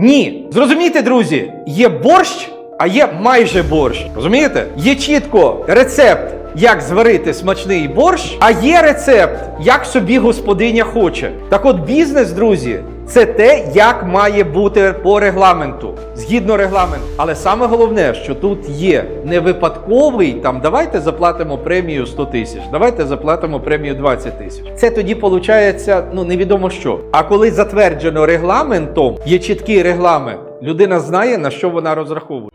Ні. Зрозумійте, друзі, є борщ, а є майже борщ. Розумієте? Є чітко рецепт. Як зварити смачний борщ, а є рецепт, як собі господиня хоче. Так от бізнес, друзі, це те, як має бути по регламенту, згідно регламенту. Але саме головне, що тут є не випадковий там, давайте заплатимо премію 100 тисяч, давайте заплатимо премію 20 тисяч. Це тоді виходить, ну невідомо що. А коли затверджено регламентом, є чіткий регламент, людина знає на що вона розраховує.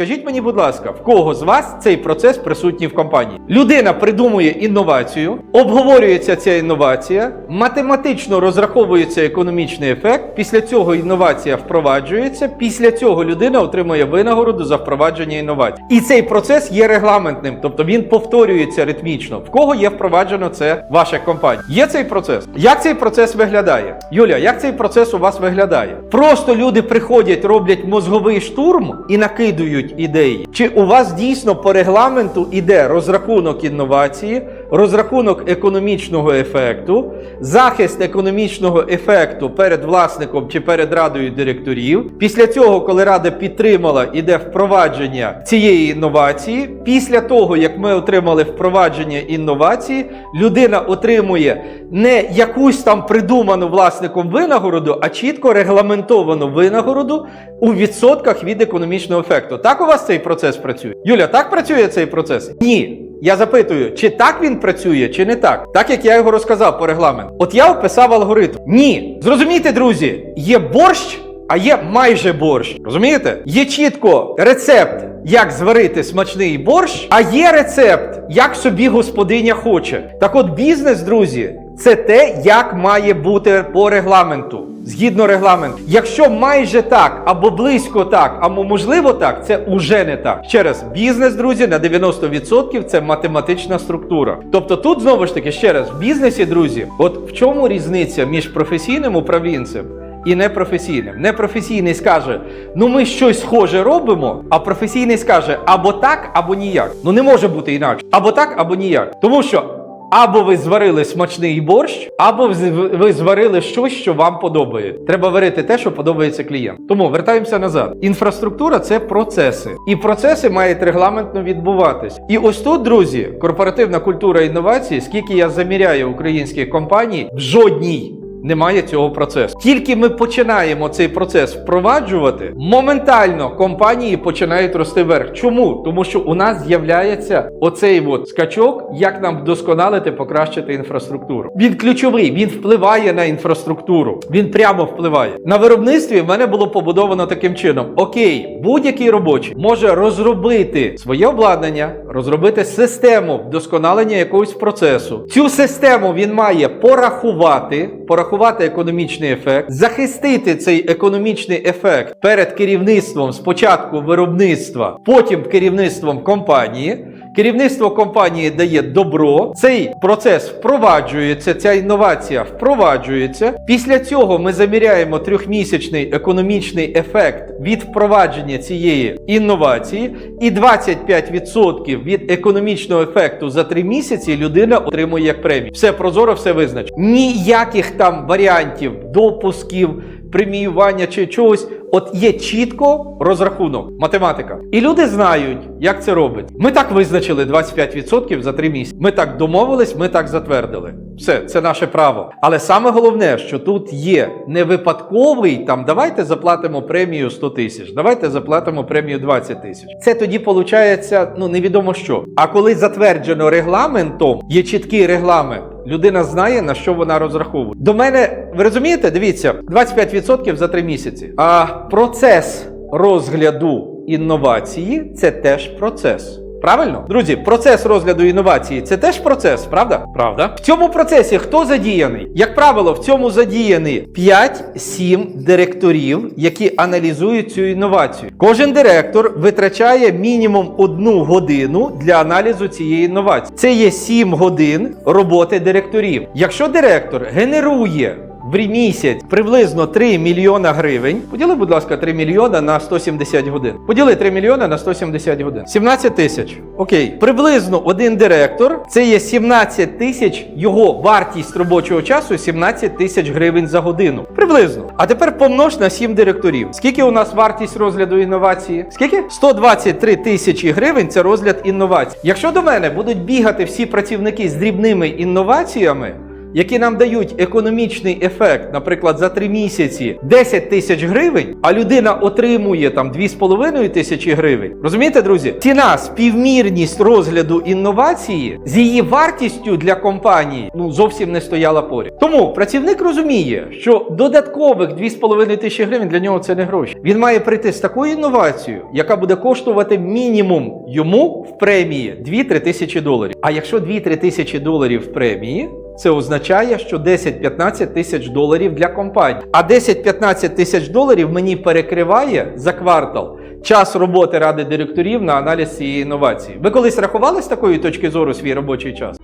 Скажіть мені, будь ласка, в кого з вас цей процес присутній в компанії? Людина придумує інновацію, обговорюється ця інновація, математично розраховується економічний ефект. Після цього інновація впроваджується. Після цього людина отримує винагороду за впровадження інновацій. І цей процес є регламентним, тобто він повторюється ритмічно. В кого є впроваджено це в ваших компаніях? Є цей процес? Як цей процес виглядає? Юля, як цей процес у вас виглядає? Просто люди приходять, роблять мозговий штурм і накидують ідеї. Чи у вас дійсно по регламенту іде розрахунок інновації, розрахунок економічного ефекту, захист економічного ефекту перед власником чи перед радою директорів? Після цього, коли рада підтримала, іде впровадження цієї інновації. Після того, як ми отримали впровадження інновації, людина отримує не якусь там придуману власником винагороду, а чітко регламентовану винагороду у відсотках від економічного ефекту. Так у вас цей процес працює? Юля, так працює цей процес? Ні. Я запитую, чи так він працює, чи не так, так як я його розказав по регламенту. От я описав алгоритм. Ні. Зрозумійте, друзі, є борщ. А є майже борщ. Розумієте? Є чітко рецепт, як зварити смачний борщ, а є рецепт, як собі господиня хоче. Так от бізнес, друзі, це те, як має бути по регламенту. Згідно регламенту. Якщо майже так, або близько так, або можливо так, це уже не так. Ще раз, бізнес, друзі, на 90% це математична структура. Тобто тут знову ж таки, ще раз, в бізнесі, друзі, от в чому різниця між професійним управлінцем і непрофесійним. Непрофесійний скаже: ну ми щось схоже робимо, а професійний скаже або так, або ніяк. Ну не може бути інакше. Або так, або ніяк. Тому що. Або ви зварили смачний борщ, або ви- зварили щось, що вам подобає. Треба варити те, що подобається клієнту. Тому вертаємося назад. Інфраструктура це процеси, і процеси мають регламентно відбуватись. І ось тут, друзі, корпоративна культура інновацій, скільки я заміряю українських компаній, в жодній. Немає цього процесу. Тільки ми починаємо цей процес впроваджувати, моментально компанії починають рости вверх. Чому? Тому що у нас з'являється оцей от скачок, як нам вдосконалити, покращити інфраструктуру. Він ключовий, він впливає на інфраструктуру. Він прямо впливає. На виробництві в мене було побудовано таким чином: окей, будь-який робочий може розробити своє обладнання, розробити систему вдосконалення якогось процесу. Цю систему він має порахувати, порахувати економічний ефект, захистити цей економічний ефект перед керівництвом спочатку виробництва, потім керівництвом компанії. Керівництво компанії дає добро, цей процес впроваджується, ця інновація впроваджується. Після цього ми заміряємо трьохмісячний економічний ефект від впровадження цієї інновації, і 25% від економічного ефекту за три місяці людина отримує як премію. Все прозоро, все визначено. Ніяких там варіантів, допусків, преміювання чи чогось. От є чітко розрахунок, математика. І люди знають, як це робить. Ми так визначили 25% за три місяці. Ми так домовились, ми так затвердили. Все, це наше право. Але саме головне, що тут є не випадковий там, давайте заплатимо премію 100 тисяч, давайте заплатимо премію 20 тисяч. Це тоді виходить, ну невідомо що. А коли затверджено регламентом, є чіткий регламент. Людина знає, на що вона розраховує. До мене, ви розумієте, дивіться, 25% за 3 місяці. А процес розгляду інновації це теж процес. Правильно? Друзі, процес розгляду інновації це теж процес, правда? Правда. В цьому процесі хто задіяний? Як правило, в цьому задіяні 5-7 директорів, які аналізують цю інновацію. Кожен директор витрачає мінімум одну годину для аналізу цієї інновації. Це є 7 годин роботи директорів. Якщо директор генерує в місяць приблизно 3 мільйона гривень. Поділи, будь ласка, 3 мільйона на 170 годин. Поділи 3 мільйона на 170 годин. 17 тисяч. Окей. Приблизно один директор це є 17 тисяч, його вартість робочого часу 17 тисяч гривень за годину. Приблизно. А тепер помнож на 7 директорів. Скільки у нас вартість розгляду інновації? Скільки? 123 тисячі гривень це розгляд інновацій. Якщо до мене будуть бігати всі працівники з дрібними інноваціями, які нам дають економічний ефект, наприклад, за 3 місяці 10 тисяч гривень, а людина отримує там 2,5 тисячі гривень. Розумієте, друзі? Ціна співмірність розгляду інновації з її вартістю для компанії ну зовсім не стояла поряд. Тому працівник розуміє, що додаткових 2,5 тисячі гривень для нього це не гроші. Він має прийти з такою інновацією, яка буде коштувати мінімум йому в премії 2-3 тисячі доларів. А якщо 2-3 тисячі доларів в премії, це означає, що 10-15 тисяч доларів для компанії. А 10-15 тисяч доларів мені перекриває за квартал час роботи ради директорів на аналіз цієї інновації. Ви колись рахували з такої точки зору свій робочий час?